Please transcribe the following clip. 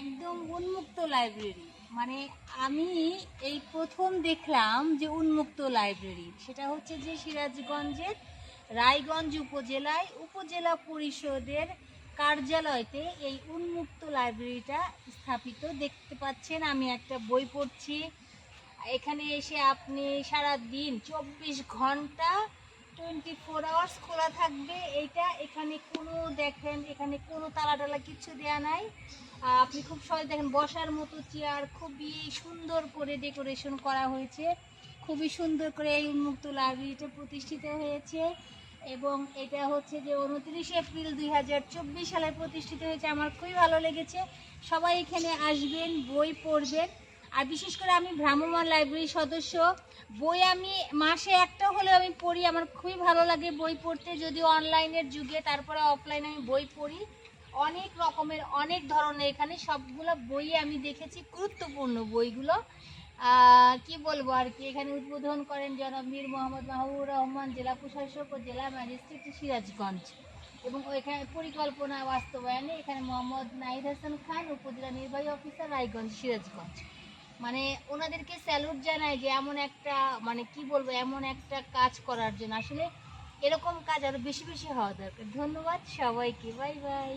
একদম উন্মুক্ত লাইব্রেরি মানে আমি এই প্রথম দেখলাম যে উন্মুক্ত লাইব্রেরি সেটা হচ্ছে যে সিরাজগঞ্জের রায়গঞ্জ উপজেলায় উপজেলা পরিষদের কার্যালয়তে এই উন্মুক্ত লাইব্রেরিটা স্থাপিত। দেখতে পাচ্ছেন, আমি একটা বই পড়ছি। এখানে এসে আপনি সারা দিন চব্বিশ ঘণ্টা টোয়েন্টি ফোর আওয়ার্স খোলা থাকবে। এইটা এখানে কোনো দেখেন, এখানে কোনো তালা টালা কিছু দেওয়া নাই আপনি খুব সহজ দেখেন, বসার মতো চেয়ার খুবই সুন্দর করে ডেকোরেশন করা হয়েছে। খুবই সুন্দর করে এই উন্মুক্ত লাইব্রেরিটা প্রতিষ্ঠিত হয়েছে। এবং এটা হচ্ছে যে উনত্রিশে এপ্রিল দুই হাজার চব্বিশ সালে প্রতিষ্ঠিত হয়েছে। আমার খুবই ভালো লেগেছে। সবাই এখানে আসবেন, বই পড়বেন। আর বিশেষ করে আমি ভ্রাম্যমাণ লাইব্রেরির সদস্য। বই আমি, মাসে একটা হলেও আমি পড়ি, আমার খুবই ভালো লাগে বই পড়তে। যদি অনলাইনের যুগে, তারপরে অফলাইনে আমি বই পড়ি। অনেক রকমের, অনেক ধরনের এখানে সবগুলো বই আমি দেখেছি, গুরুত্বপূর্ণ বইগুলো। কি বলব আর কি? এখানে উদ্বোধন করেন জনাব মীর মোহাম্মদ মাহবুবুর রহমান, জেলা প্রশাসক ও জেলা ম্যাজিস্ট্রেট সিরাজগঞ্জ। এবং এখানে পরিকল্পনা বাস্তবায়নে এখানে মোহাম্মদ নাহিদ হাসান খান, উপজেলা নির্বাহী অফিসার রায়গঞ্জ সিরাজগঞ্জ। মানে ওনাদেরকে স্যালুট জানায় যে এমন একটা মানে কি বলব, এমন একটা কাজ করার জন্য। আসলে এরকম কাজ আরও বেশি বেশি হওয়া দরকার। ধন্যবাদ সবাইকে। Bye bye.